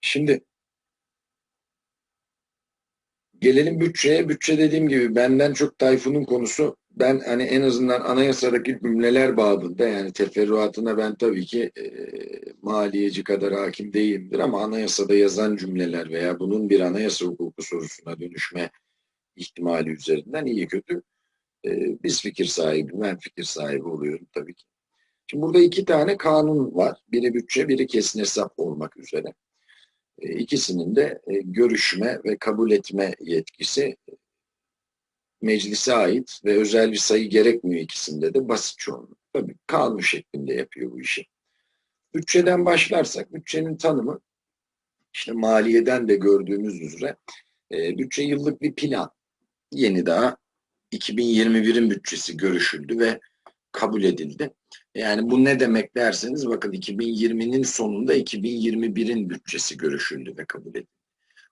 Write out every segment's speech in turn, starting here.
Şimdi gelelim bütçeye. Bütçe dediğim gibi benden çok Tayfun'un konusu. Ben hani en azından anayasadaki cümleler babında yani teferruatına ben tabii ki e, maliyeci kadar hakim değilimdir ama anayasada yazan cümleler veya bunun bir anayasa hukuku sorusuna dönüşme ihtimali üzerinden iyi kötü e, biz fikir sahibi, ben fikir sahibi oluyorum tabii ki. Şimdi burada iki tane kanun var. Biri bütçe, biri kesin hesap olmak üzere. E, ikisinin de e, görüşme ve kabul etme yetkisi meclise ait ve özel bir sayı gerekmiyor ikisinde de basit çoğunluk. Tabii kanun şeklinde yapıyor bu işi. Bütçeden başlarsak, bütçenin tanımı işte maliyeden de gördüğümüz üzere e, bütçe yıllık bir plan. Yeni daha 2021'in bütçesi görüşüldü ve kabul edildi. Yani bu ne demek derseniz bakın 2020'nin sonunda 2021'in bütçesi görüşüldü ve kabul edildi.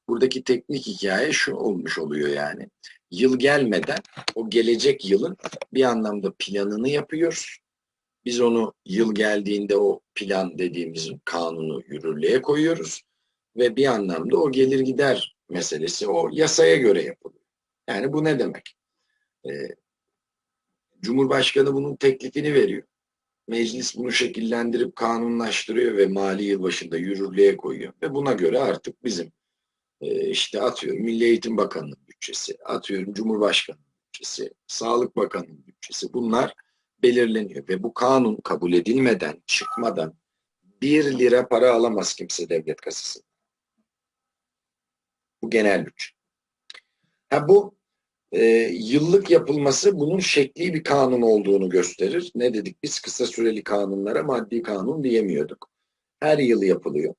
Buradaki teknik hikaye şu olmuş oluyor yani. Yıl gelmeden o gelecek yılın bir anlamda planını yapıyoruz. Biz onu yıl geldiğinde o plan dediğimiz kanunu yürürlüğe koyuyoruz ve bir anlamda o gelir gider meselesi o yasaya göre yapılıyor. Yani bu ne demek? Ee, Cumhurbaşkanı bunun teklifini veriyor. Meclis bunu şekillendirip kanunlaştırıyor ve mali yıl başında yürürlüğe koyuyor. Ve buna göre artık bizim e, işte atıyorum Milli Eğitim Bakanı'nın bütçesi, atıyorum Cumhurbaşkanı'nın bütçesi, Sağlık Bakanı'nın bütçesi bunlar belirleniyor. Ve bu kanun kabul edilmeden, çıkmadan bir lira para alamaz kimse devlet kasasından. Bu genel bütçe. Ha bu e, yıllık yapılması bunun şekli bir kanun olduğunu gösterir. Ne dedik biz kısa süreli kanunlara maddi kanun diyemiyorduk. Her yıl yapılıyor.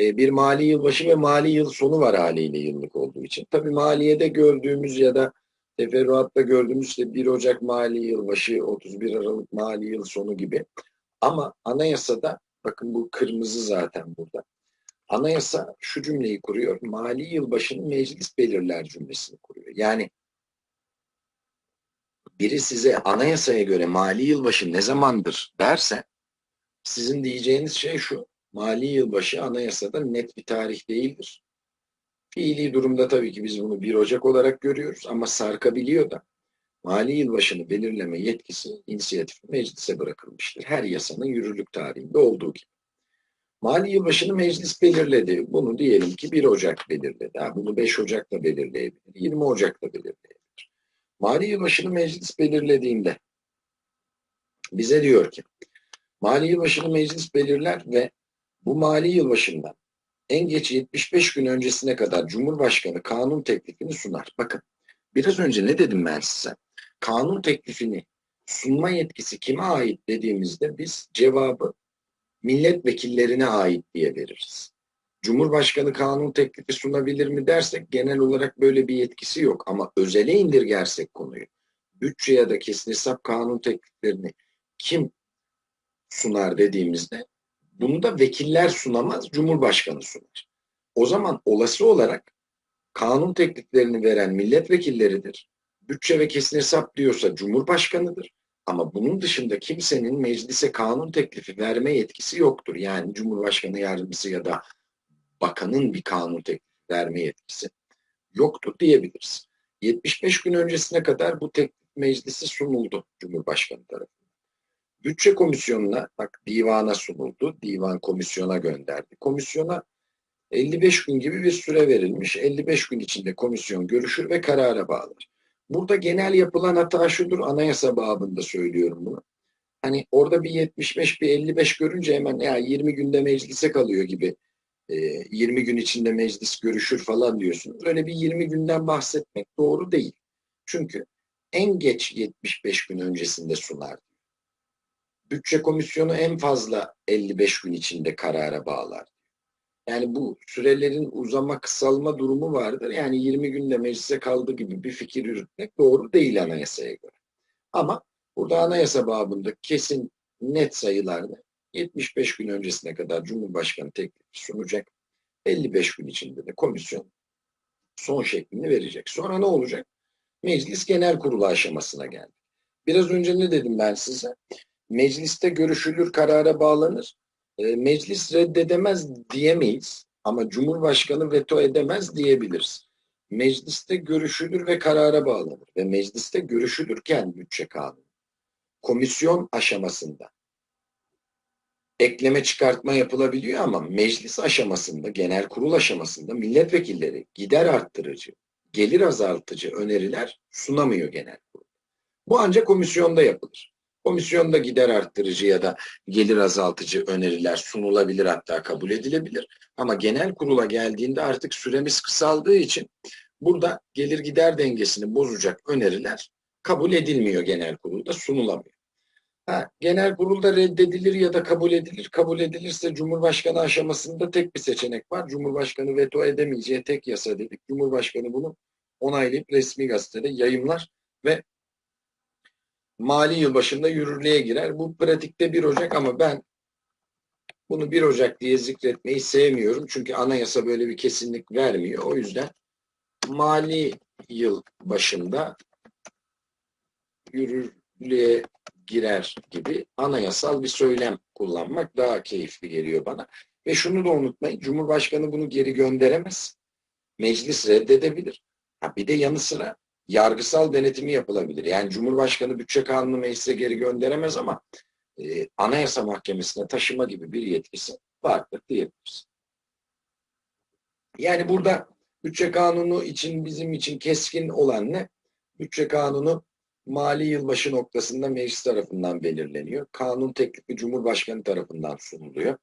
E, bir mali yılbaşı ve mali yıl sonu var haliyle yıllık olduğu için. Tabii maliyede gördüğümüz ya da teferruatta gördüğümüz işte 1 Ocak mali yılbaşı, 31 Aralık mali yıl sonu gibi. Ama anayasada bakın bu kırmızı zaten burada. Anayasa şu cümleyi kuruyor. Mali yılbaşını meclis belirler cümlesini kuruyor. Yani biri size anayasaya göre mali yılbaşı ne zamandır derse sizin diyeceğiniz şey şu. Mali yılbaşı anayasada net bir tarih değildir. Fiili durumda tabii ki biz bunu 1 Ocak olarak görüyoruz ama sarkabiliyor da mali yılbaşını belirleme yetkisi inisiyatif meclise bırakılmıştır. Her yasanın yürürlük tarihinde olduğu gibi. Mali yılbaşını meclis belirledi. Bunu diyelim ki 1 Ocak belirledi. Bunu 5 Ocak'ta belirleyebilir. 20 Ocak'ta belirleyebilir. Mali yılbaşını meclis belirlediğinde bize diyor ki mali yılbaşını meclis belirler ve bu mali yılbaşından en geç 75 gün öncesine kadar Cumhurbaşkanı kanun teklifini sunar. Bakın biraz önce ne dedim ben size? Kanun teklifini sunma yetkisi kime ait dediğimizde biz cevabı milletvekillerine ait diye veririz. Cumhurbaşkanı kanun teklifi sunabilir mi dersek genel olarak böyle bir yetkisi yok. Ama özele indirgersek konuyu, bütçe ya da kesin hesap kanun tekliflerini kim sunar dediğimizde bunu da vekiller sunamaz, Cumhurbaşkanı sunar. O zaman olası olarak kanun tekliflerini veren milletvekilleridir. Bütçe ve kesin hesap diyorsa Cumhurbaşkanıdır. Ama bunun dışında kimsenin meclise kanun teklifi verme yetkisi yoktur. Yani Cumhurbaşkanı yardımcısı ya da bakanın bir kanun teklifi verme yetkisi yoktur diyebiliriz. 75 gün öncesine kadar bu teklif meclisi sunuldu Cumhurbaşkanı tarafından. Bütçe komisyonuna bak divana sunuldu. Divan komisyona gönderdi. Komisyona 55 gün gibi bir süre verilmiş. 55 gün içinde komisyon görüşür ve karara bağlar. Burada genel yapılan hata şudur. Anayasa babında söylüyorum bunu. Hani orada bir 75 bir 55 görünce hemen ya 20 günde meclise kalıyor gibi 20 e, gün içinde meclis görüşür falan diyorsunuz. Öyle bir 20 günden bahsetmek doğru değil. Çünkü en geç 75 gün öncesinde sunar. Bütçe komisyonu en fazla 55 gün içinde karara bağlar. Yani bu sürelerin uzama kısalma durumu vardır. Yani 20 günde meclise kaldı gibi bir fikir yürütmek doğru değil anayasaya göre. Ama burada anayasa babında kesin net sayılarını 75 gün öncesine kadar Cumhurbaşkanı teklif sunacak. 55 gün içinde de komisyon son şeklini verecek. Sonra ne olacak? Meclis genel kurulu aşamasına geldi. Biraz önce ne dedim ben size? Mecliste görüşülür, karara bağlanır. E, meclis reddedemez diyemeyiz. Ama Cumhurbaşkanı veto edemez diyebiliriz. Mecliste görüşülür ve karara bağlanır. Ve mecliste görüşülürken bütçe kanunu, komisyon aşamasında ekleme çıkartma yapılabiliyor ama meclis aşamasında, genel kurul aşamasında milletvekilleri gider arttırıcı, gelir azaltıcı öneriler sunamıyor genel kurul. Bu ancak komisyonda yapılır. Komisyonda gider arttırıcı ya da gelir azaltıcı öneriler sunulabilir hatta kabul edilebilir. Ama genel kurula geldiğinde artık süremiz kısaldığı için burada gelir gider dengesini bozacak öneriler kabul edilmiyor genel kurulda sunulamıyor. Genel kurulda reddedilir ya da kabul edilir. Kabul edilirse Cumhurbaşkanı aşamasında tek bir seçenek var. Cumhurbaşkanı veto edemeyeceği tek yasa dedik. Cumhurbaşkanı bunu onaylayıp resmi gazetede yayımlar ve mali yıl başında yürürlüğe girer. Bu pratikte 1 Ocak ama ben bunu 1 Ocak diye zikretmeyi sevmiyorum. Çünkü anayasa böyle bir kesinlik vermiyor. O yüzden mali yıl başında yürürlüğe girer gibi anayasal bir söylem kullanmak daha keyifli geliyor bana. Ve şunu da unutmayın, Cumhurbaşkanı bunu geri gönderemez. Meclis reddedebilir. Ha, bir de yanı sıra yargısal denetimi yapılabilir. Yani Cumhurbaşkanı bütçe kanunu meclise geri gönderemez ama e, Anayasa Mahkemesi'ne taşıma gibi bir yetkisi vardır diyebiliriz. Yani burada bütçe kanunu için bizim için keskin olan ne? Bütçe kanunu mali yılbaşı noktasında meclis tarafından belirleniyor. Kanun teklifi Cumhurbaşkanı tarafından sunuluyor.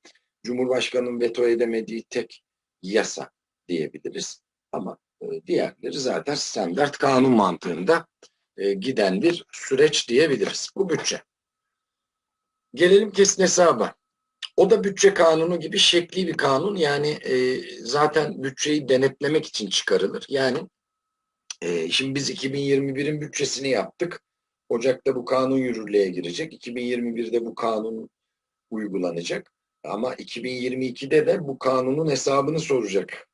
Cumhurbaşkanının veto edemediği tek yasa diyebiliriz. Ama e, diğerleri zaten standart kanun mantığında e, giden bir süreç diyebiliriz. Bu bütçe. Gelelim kesin hesaba. O da bütçe kanunu gibi şekli bir kanun. Yani e, zaten bütçeyi denetlemek için çıkarılır. Yani e, şimdi biz 2021'in bütçesini yaptık. Ocak'ta bu kanun yürürlüğe girecek. 2021'de bu kanun uygulanacak. Ama 2022'de de bu kanunun hesabını soracak.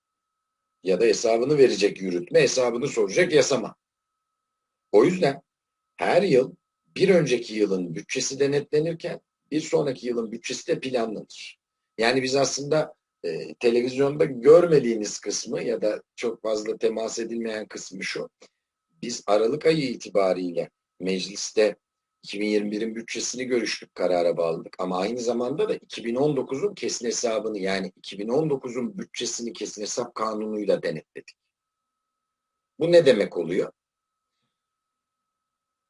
Ya da hesabını verecek yürütme, hesabını soracak yasama. O yüzden her yıl bir önceki yılın bütçesi denetlenirken bir sonraki yılın bütçesi de planlanır. Yani biz aslında e, televizyonda görmediğiniz kısmı ya da çok fazla temas edilmeyen kısmı şu. Biz Aralık ayı itibariyle mecliste 2021'in bütçesini görüştük, karara bağladık. Ama aynı zamanda da 2019'un kesin hesabını yani 2019'un bütçesini kesin hesap kanunuyla denetledik. Bu ne demek oluyor?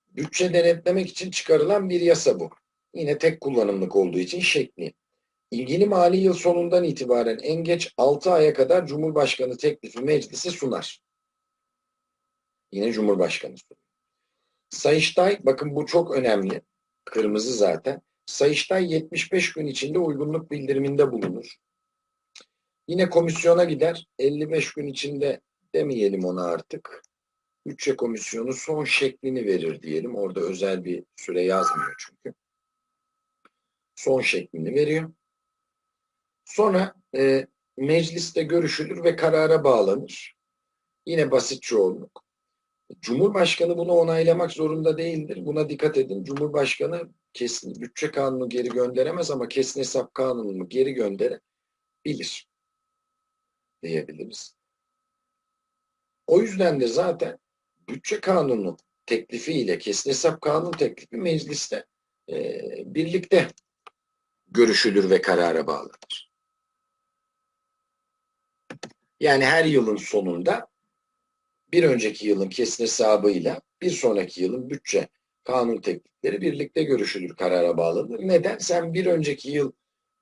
Bütçe denetlemek için çıkarılan bir yasa bu. Yine tek kullanımlık olduğu için şekli. İlgili mali yıl sonundan itibaren en geç 6 aya kadar Cumhurbaşkanı teklifi meclise sunar. Yine Cumhurbaşkanı sunar. Sayıştay, bakın bu çok önemli. Kırmızı zaten. Sayıştay 75 gün içinde uygunluk bildiriminde bulunur. Yine komisyona gider. 55 gün içinde demeyelim ona artık. Bütçe komisyonu son şeklini verir diyelim. Orada özel bir süre yazmıyor çünkü. Son şeklini veriyor. Sonra e, mecliste görüşülür ve karara bağlanır. Yine basit çoğunluk. Cumhurbaşkanı bunu onaylamak zorunda değildir. Buna dikkat edin. Cumhurbaşkanı kesin bütçe kanunu geri gönderemez ama kesin hesap kanununu geri gönderebilir diyebiliriz. O yüzden de zaten bütçe kanunu teklifiyle kesin hesap kanun teklifi mecliste e, birlikte görüşülür ve karara bağlanır. Yani her yılın sonunda bir önceki yılın kesin hesabıyla bir sonraki yılın bütçe kanun teklifleri birlikte görüşülür, karara bağlanır. Neden? Sen bir önceki yıl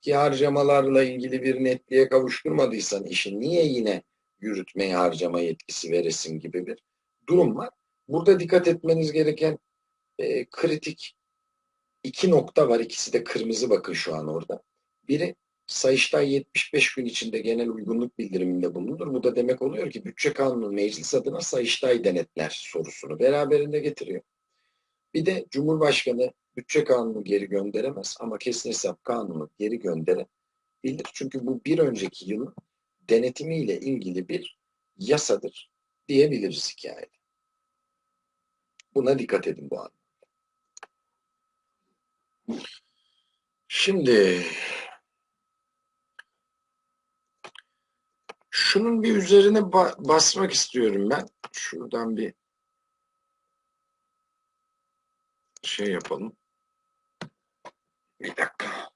ki harcamalarla ilgili bir netliğe kavuşturmadıysan işi niye yine yürütmeye harcama yetkisi veresin gibi bir durum var. Burada dikkat etmeniz gereken e, kritik iki nokta var. İkisi de kırmızı bakın şu an orada. Biri Sayıştay 75 gün içinde genel uygunluk bildiriminde bulunur. Bu da demek oluyor ki bütçe kanunu meclis adına Sayıştay denetler sorusunu beraberinde getiriyor. Bir de Cumhurbaşkanı bütçe kanunu geri gönderemez ama kesin hesap kanunu geri gönderebilir. Çünkü bu bir önceki yılın denetimiyle ilgili bir yasadır diyebiliriz hikayede. Buna dikkat edin bu anlamda. Şimdi şunun bir üzerine ba- basmak istiyorum ben. Şuradan bir şey yapalım. Bir dakika.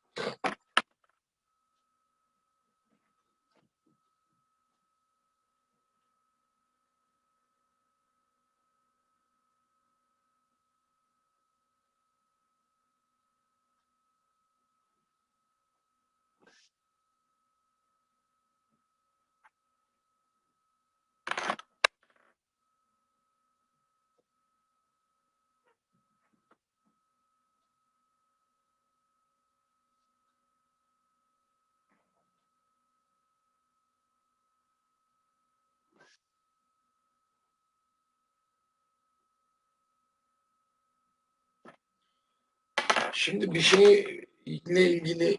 Şimdi bir şeyle ilgili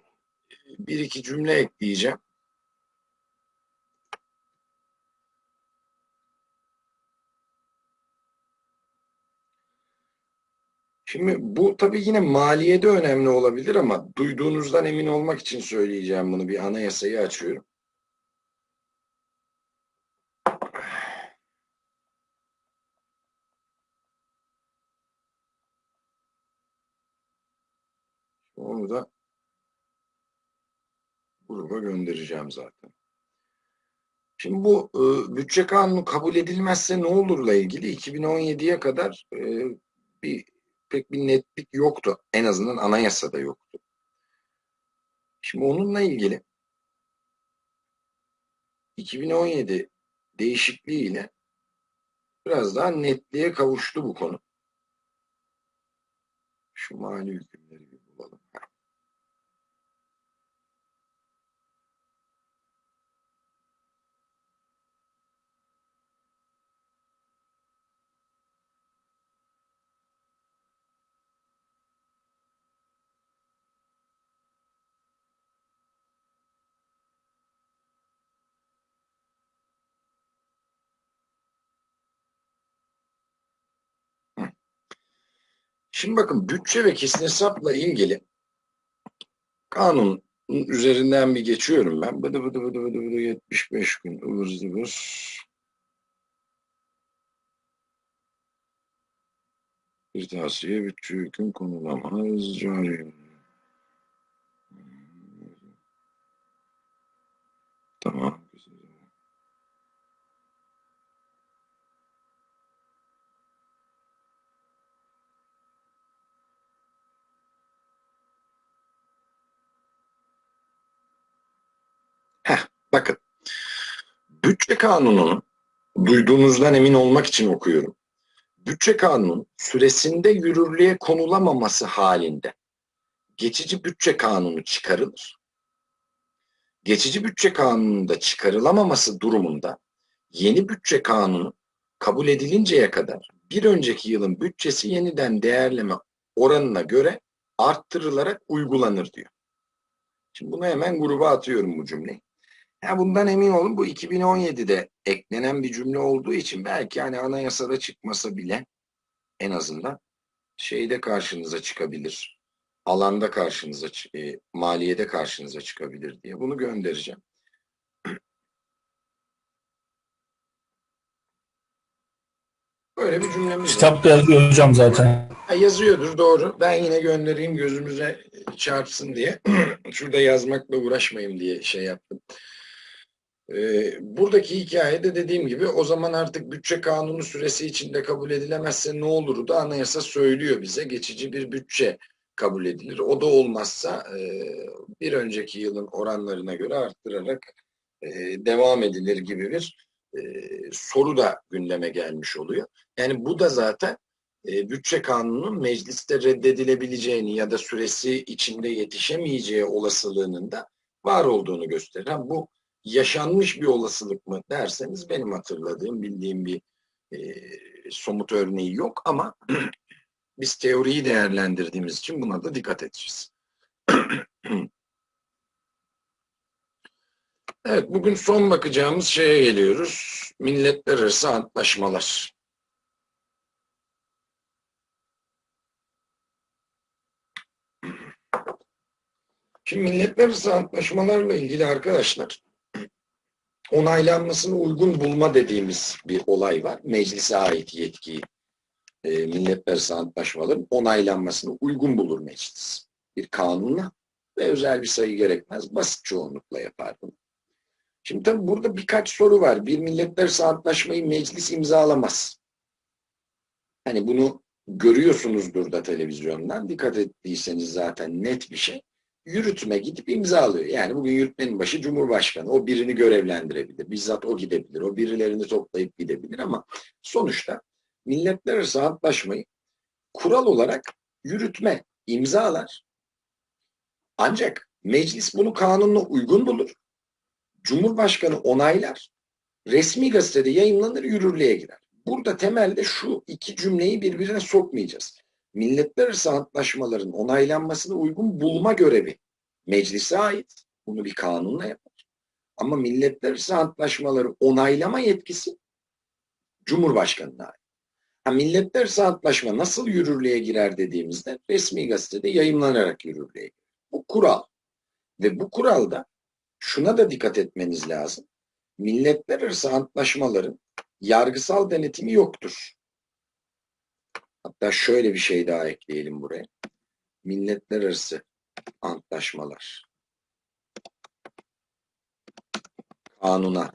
bir iki cümle ekleyeceğim. Şimdi bu tabii yine maliyede önemli olabilir ama duyduğunuzdan emin olmak için söyleyeceğim bunu. Bir anayasayı açıyorum. Onu da gruba göndereceğim zaten. Şimdi bu e, bütçe kanunu kabul edilmezse ne olurla ilgili 2017'ye kadar e, bir pek bir netlik yoktu. En azından anayasada yoktu. Şimdi onunla ilgili 2017 değişikliğiyle biraz daha netliğe kavuştu bu konu. Şu mali hükümleri bir bulalım. Şimdi bakın bütçe ve kesin hesapla ilgili kanun üzerinden bir geçiyorum ben. Bıdı bıdı bıdı bıdı bıdı 75 gün ıvır zıvır. Bir tavsiye bütçe hüküm konulamaz. Cari. Bütçe kanununu duyduğunuzdan emin olmak için okuyorum. Bütçe kanunun süresinde yürürlüğe konulamaması halinde geçici bütçe kanunu çıkarılır. Geçici bütçe kanununda çıkarılamaması durumunda yeni bütçe kanunu kabul edilinceye kadar bir önceki yılın bütçesi yeniden değerleme oranına göre arttırılarak uygulanır diyor. Şimdi bunu hemen gruba atıyorum bu cümleyi. Ya bundan emin olun bu 2017'de eklenen bir cümle olduğu için belki hani anayasada çıkmasa bile en azından şeyde karşınıza çıkabilir. Alanda karşınıza, e, maliyede karşınıza çıkabilir diye bunu göndereceğim. Böyle bir cümlemiz var. Kitapta yazıyor hocam zaten. Yazıyordur doğru. Ben yine göndereyim gözümüze çarpsın diye. Şurada yazmakla uğraşmayayım diye şey yaptım. Ee, buradaki hikayede dediğim gibi o zaman artık bütçe kanunu süresi içinde kabul edilemezse ne olur da anayasa söylüyor bize. Geçici bir bütçe kabul edilir. O da olmazsa e, bir önceki yılın oranlarına göre arttırarak e, devam edilir gibi bir e, soru da gündeme gelmiş oluyor. Yani bu da zaten e, bütçe kanununun mecliste reddedilebileceğini ya da süresi içinde yetişemeyeceği olasılığının da var olduğunu gösterir. Ha, bu yaşanmış bir olasılık mı derseniz benim hatırladığım, bildiğim bir e, somut örneği yok ama biz teoriyi değerlendirdiğimiz için buna da dikkat edeceğiz. evet, bugün son bakacağımız şeye geliyoruz. Milletler arası antlaşmalar. Şimdi milletler arası antlaşmalarla ilgili arkadaşlar onaylanmasını uygun bulma dediğimiz bir olay var. Meclise ait yetkiyi e, milletler antlaşmaların onaylanmasını uygun bulur meclis. Bir kanunla ve özel bir sayı gerekmez. Basit çoğunlukla yapar bunu. Şimdi tabii burada birkaç soru var. Bir milletler antlaşmayı meclis imzalamaz. Hani bunu görüyorsunuzdur da televizyondan. Dikkat ettiyseniz zaten net bir şey. Yürütme gidip imzalıyor. Yani bugün yürütmenin başı Cumhurbaşkanı. O birini görevlendirebilir. Bizzat o gidebilir. O birilerini toplayıp gidebilir ama sonuçta milletler arası antlaşmayı kural olarak yürütme imzalar. Ancak meclis bunu kanunla uygun bulur. Cumhurbaşkanı onaylar. Resmi gazetede yayınlanır, yürürlüğe girer. Burada temelde şu iki cümleyi birbirine sokmayacağız. Milletler arası antlaşmaların onaylanmasını uygun bulma görevi meclise ait. Bunu bir kanunla yapar. Ama milletler arası antlaşmaları onaylama yetkisi Cumhurbaşkanı'na ait. Ha, milletler arası antlaşma nasıl yürürlüğe girer dediğimizde resmi gazetede yayınlanarak yürürlüğe girer. Bu kural. Ve bu kuralda şuna da dikkat etmeniz lazım. Milletler arası antlaşmaların yargısal denetimi yoktur. Hatta şöyle bir şey daha ekleyelim buraya. Milletler arası antlaşmalar kanuna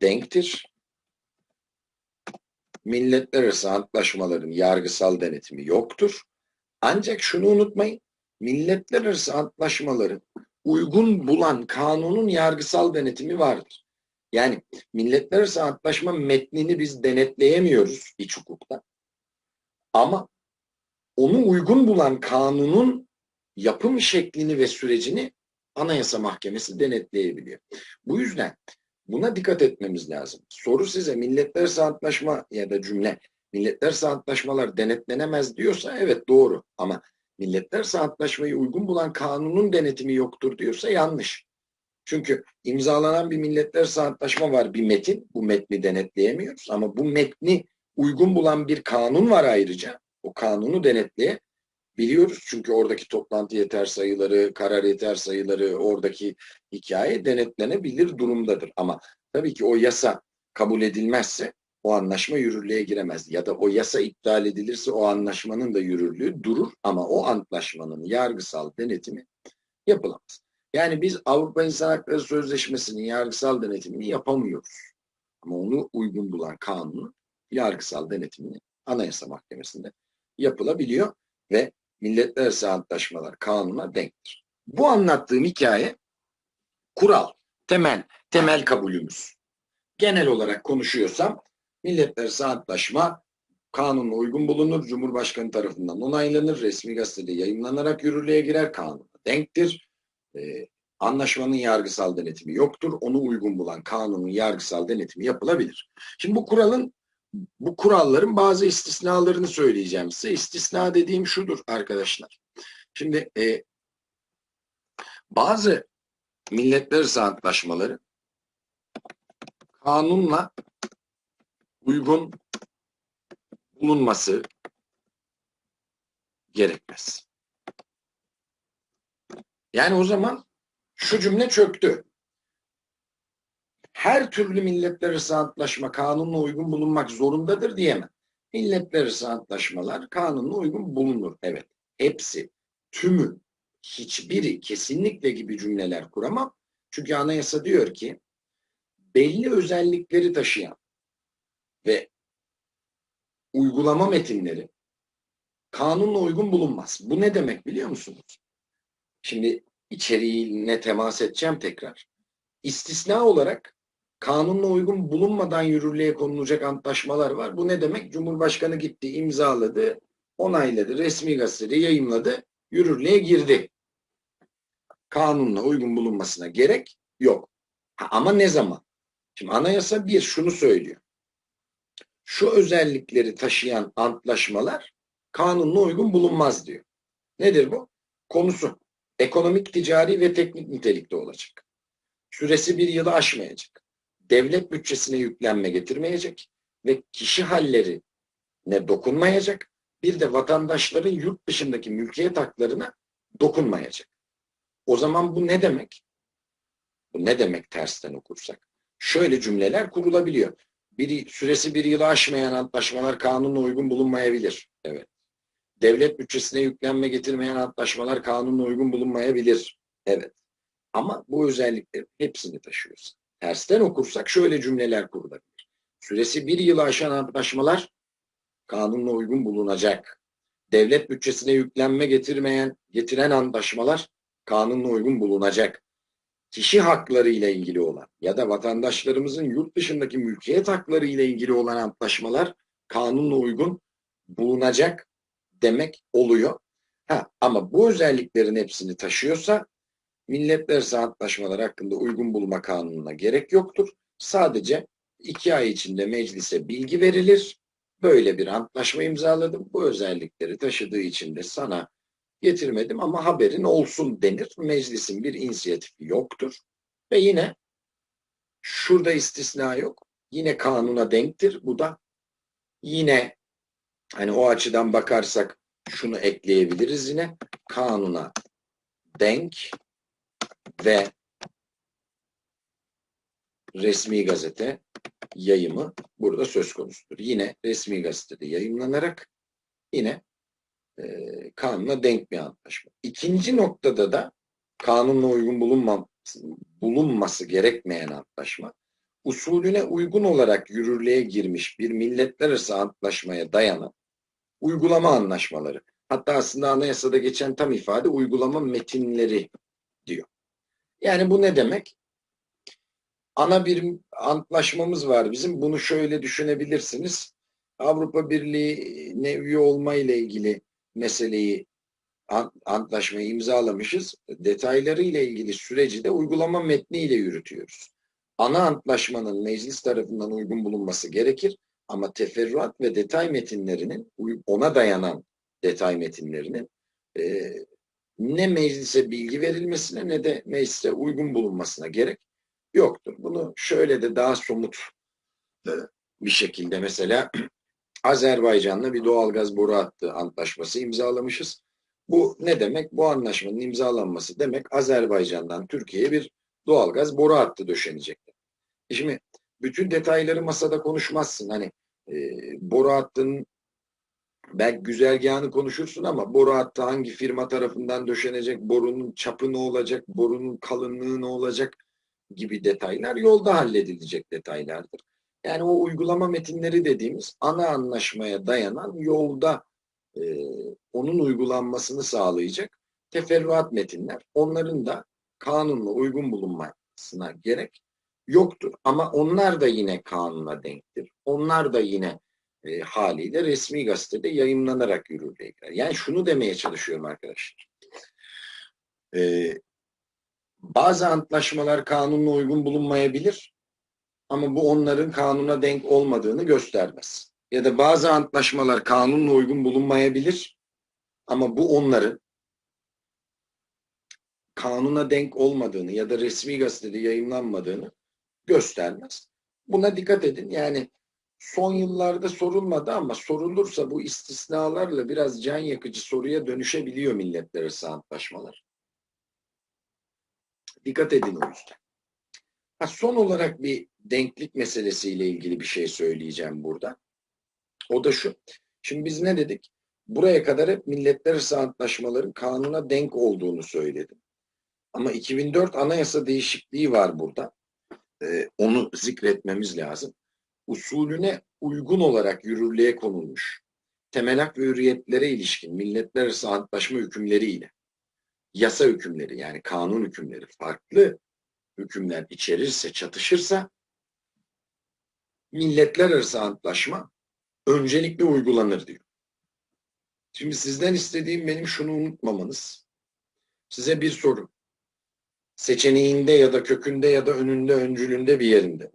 denktir. Milletler arası antlaşmaların yargısal denetimi yoktur. Ancak şunu unutmayın. Milletler arası antlaşmaların uygun bulan kanunun yargısal denetimi vardır. Yani milletler arası antlaşma metnini biz denetleyemiyoruz iç hukukta. Ama onu uygun bulan kanunun yapım şeklini ve sürecini Anayasa Mahkemesi denetleyebiliyor. Bu yüzden buna dikkat etmemiz lazım. Soru size milletler antlaşma ya da cümle milletler antlaşmalar denetlenemez diyorsa evet doğru ama milletler antlaşmayı uygun bulan kanunun denetimi yoktur diyorsa yanlış. Çünkü imzalanan bir milletler antlaşma var bir metin. Bu metni denetleyemiyoruz ama bu metni uygun bulan bir kanun var ayrıca. O kanunu denetleyebiliyoruz. Çünkü oradaki toplantı yeter sayıları, karar yeter sayıları, oradaki hikaye denetlenebilir durumdadır. Ama tabii ki o yasa kabul edilmezse o anlaşma yürürlüğe giremez. Ya da o yasa iptal edilirse o anlaşmanın da yürürlüğü durur ama o antlaşmanın yargısal denetimi yapılamaz. Yani biz Avrupa İnsan Hakları Sözleşmesi'nin yargısal denetimini yapamıyoruz. Ama onu uygun bulan kanunun yargısal denetimini Anayasa Mahkemesi'nde yapılabiliyor ve milletler antlaşmalar kanuna denktir. Bu anlattığım hikaye kural, temel, temel kabulümüz. Genel olarak konuşuyorsam milletler antlaşma kanunla uygun bulunur, Cumhurbaşkanı tarafından onaylanır, resmi gazetede yayınlanarak yürürlüğe girer, kanuna denktir. Ee, anlaşmanın yargısal denetimi yoktur. Onu uygun bulan kanunun yargısal denetimi yapılabilir. Şimdi bu kuralın bu kuralların bazı istisnalarını söyleyeceğim size. İstisna dediğim şudur arkadaşlar. Şimdi e, bazı milletler arası antlaşmaları kanunla uygun bulunması gerekmez. Yani o zaman şu cümle çöktü. Her türlü milletler arası antlaşma kanunla uygun bulunmak zorundadır diyemem. Milletler arası antlaşmalar kanunla uygun bulunur. Evet. Hepsi, tümü, hiçbiri kesinlikle gibi cümleler kuramam. Çünkü anayasa diyor ki belli özellikleri taşıyan ve uygulama metinleri kanunla uygun bulunmaz. Bu ne demek biliyor musunuz? Şimdi içeriğine temas edeceğim tekrar. İstisna olarak kanunla uygun bulunmadan yürürlüğe konulacak antlaşmalar var. Bu ne demek? Cumhurbaşkanı gitti, imzaladı, onayladı, resmi gazetede yayımladı, yürürlüğe girdi. Kanunla uygun bulunmasına gerek yok. Ha, ama ne zaman? Şimdi anayasa bir şunu söylüyor. Şu özellikleri taşıyan antlaşmalar kanunla uygun bulunmaz diyor. Nedir bu? Konusu ekonomik, ticari ve teknik nitelikte olacak. Süresi bir yılı aşmayacak. Devlet bütçesine yüklenme getirmeyecek ve kişi hallerine dokunmayacak. Bir de vatandaşların yurt dışındaki mülkiyet haklarına dokunmayacak. O zaman bu ne demek? Bu ne demek tersten okursak? şöyle cümleler kurulabiliyor. Bir, süresi bir yılı aşmayan antlaşmalar kanunla uygun bulunmayabilir. Evet. Devlet bütçesine yüklenme getirmeyen antlaşmalar kanunla uygun bulunmayabilir. Evet. Ama bu özelliklerin hepsini taşıyoruz. Tersten okursak şöyle cümleler kurulabilir. Süresi bir yılı aşan antlaşmalar kanunla uygun bulunacak. Devlet bütçesine yüklenme getirmeyen, getiren antlaşmalar kanunla uygun bulunacak. Kişi hakları ile ilgili olan ya da vatandaşlarımızın yurt dışındaki mülkiyet hakları ile ilgili olan antlaşmalar kanunla uygun bulunacak demek oluyor. Ha, ama bu özelliklerin hepsini taşıyorsa milletler arası antlaşmalar hakkında uygun bulma kanununa gerek yoktur. Sadece iki ay içinde meclise bilgi verilir. Böyle bir antlaşma imzaladım. Bu özellikleri taşıdığı için de sana getirmedim ama haberin olsun denir. Meclisin bir inisiyatifi yoktur. Ve yine şurada istisna yok. Yine kanuna denktir. Bu da yine hani o açıdan bakarsak şunu ekleyebiliriz yine. Kanuna denk ve resmi gazete yayımı burada söz konusudur. Yine resmi gazetede yayınlanarak yine e, kanuna denk bir antlaşma. İkinci noktada da kanunla uygun bulunmam, bulunması gerekmeyen antlaşma usulüne uygun olarak yürürlüğe girmiş bir milletler arası antlaşmaya dayanan uygulama anlaşmaları. Hatta aslında anayasada geçen tam ifade uygulama metinleri diyor. Yani bu ne demek? Ana bir antlaşmamız var bizim. Bunu şöyle düşünebilirsiniz. Avrupa Birliği'ne üye olma ile ilgili meseleyi antlaşmayı imzalamışız. Detayları ile ilgili süreci de uygulama metniyle yürütüyoruz. Ana antlaşmanın meclis tarafından uygun bulunması gerekir ama teferruat ve detay metinlerinin ona dayanan detay metinlerinin ne meclise bilgi verilmesine ne de meclise uygun bulunmasına gerek yoktur. Bunu şöyle de daha somut e, bir şekilde mesela Azerbaycan'la bir doğalgaz boru hattı antlaşması imzalamışız. Bu ne demek? Bu anlaşmanın imzalanması demek Azerbaycan'dan Türkiye'ye bir doğalgaz boru hattı döşenecek. E şimdi bütün detayları masada konuşmazsın. Hani e, boru hattının belki güzergahını konuşursun ama boru hattı hangi firma tarafından döşenecek, borunun çapı ne olacak, borunun kalınlığı ne olacak gibi detaylar yolda halledilecek detaylardır. Yani o uygulama metinleri dediğimiz ana anlaşmaya dayanan yolda e, onun uygulanmasını sağlayacak teferruat metinler. Onların da kanunla uygun bulunmasına gerek yoktur. Ama onlar da yine kanuna denktir. Onlar da yine e, haliyle resmi gazetede yayınlanarak yürürlüğe girer. Yani şunu demeye çalışıyorum arkadaşlar. E, bazı antlaşmalar kanunla uygun bulunmayabilir ama bu onların kanuna denk olmadığını göstermez. Ya da bazı antlaşmalar kanunla uygun bulunmayabilir ama bu onların kanuna denk olmadığını ya da resmi gazetede yayınlanmadığını göstermez. Buna dikkat edin. Yani son yıllarda sorulmadı ama sorulursa bu istisnalarla biraz can yakıcı soruya dönüşebiliyor milletler arası antlaşmalar. Dikkat edin o yüzden. Ha, son olarak bir denklik meselesiyle ilgili bir şey söyleyeceğim burada. O da şu. Şimdi biz ne dedik? Buraya kadar hep milletler arası antlaşmaların kanuna denk olduğunu söyledim. Ama 2004 anayasa değişikliği var burada. Ee, onu zikretmemiz lazım. Usulüne uygun olarak yürürlüğe konulmuş temel hak ve hürriyetlere ilişkin milletler arası antlaşma hükümleriyle yasa hükümleri yani kanun hükümleri farklı hükümler içerirse, çatışırsa milletler arası antlaşma öncelikle uygulanır diyor. Şimdi sizden istediğim benim şunu unutmamanız. Size bir soru. Seçeneğinde ya da kökünde ya da önünde, öncülünde bir yerinde.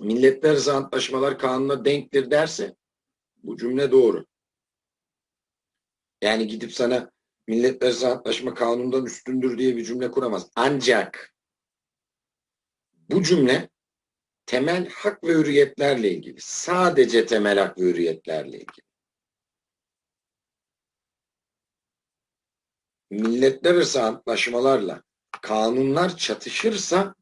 Milletler arası antlaşmalar kanuna denktir derse bu cümle doğru. Yani gidip sana milletler arası antlaşma kanundan üstündür diye bir cümle kuramaz. Ancak bu cümle temel hak ve hürriyetlerle ilgili. Sadece temel hak ve hürriyetlerle ilgili. Milletler arası antlaşmalarla kanunlar çatışırsa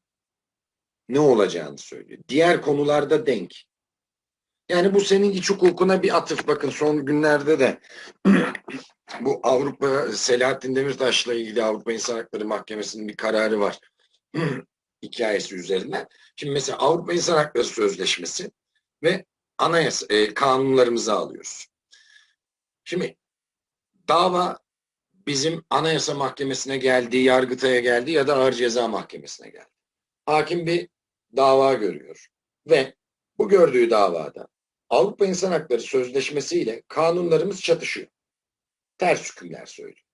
ne olacağını söylüyor. Diğer konularda denk. Yani bu senin iç hukukuna bir atıf. Bakın son günlerde de bu Avrupa Selahattin Demirtaş'la ilgili Avrupa İnsan Hakları Mahkemesi'nin bir kararı var. hikayesi üzerinden. Şimdi mesela Avrupa İnsan Hakları Sözleşmesi ve anayasa e, kanunlarımızı alıyoruz. Şimdi dava bizim Anayasa Mahkemesi'ne geldi, Yargıtay'a geldi ya da Ağır Ceza Mahkemesi'ne geldi. Hakim bir dava görüyor ve bu gördüğü davada Avrupa İnsan Hakları Sözleşmesi ile kanunlarımız çatışıyor. Ters hükümler söylüyor.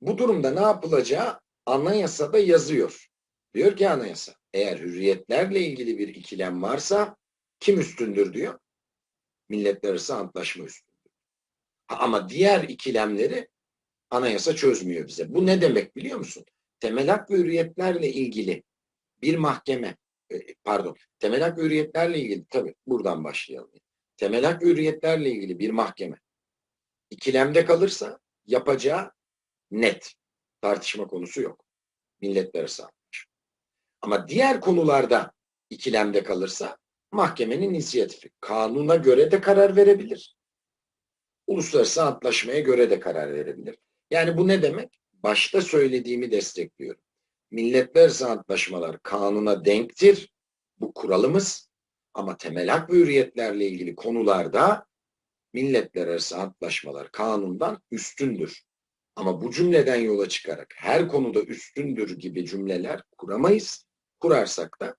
Bu durumda ne yapılacağı anayasada yazıyor. Diyor ki anayasa eğer hürriyetlerle ilgili bir ikilem varsa kim üstündür diyor. Milletler arası antlaşma üstündür. Ha, Ama diğer ikilemleri anayasa çözmüyor bize. Bu ne demek biliyor musun? Temel hak ve hürriyetlerle ilgili bir mahkeme pardon temel hak ve hürriyetlerle ilgili tabii buradan başlayalım. Temel hak ve hürriyetlerle ilgili bir mahkeme ikilemde kalırsa yapacağı net. Tartışma konusu yok. Milletler antlaşma. Ama diğer konularda ikilemde kalırsa mahkemenin inisiyatifi. Kanuna göre de karar verebilir. Uluslararası antlaşmaya göre de karar verebilir. Yani bu ne demek? Başta söylediğimi destekliyorum. Milletler antlaşmalar kanuna denktir. Bu kuralımız. Ama temel hak ve hürriyetlerle ilgili konularda milletler arası antlaşmalar kanundan üstündür. Ama bu cümleden yola çıkarak her konuda üstündür gibi cümleler kuramayız. Kurarsak da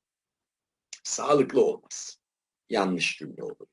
sağlıklı olmaz. Yanlış cümle olur.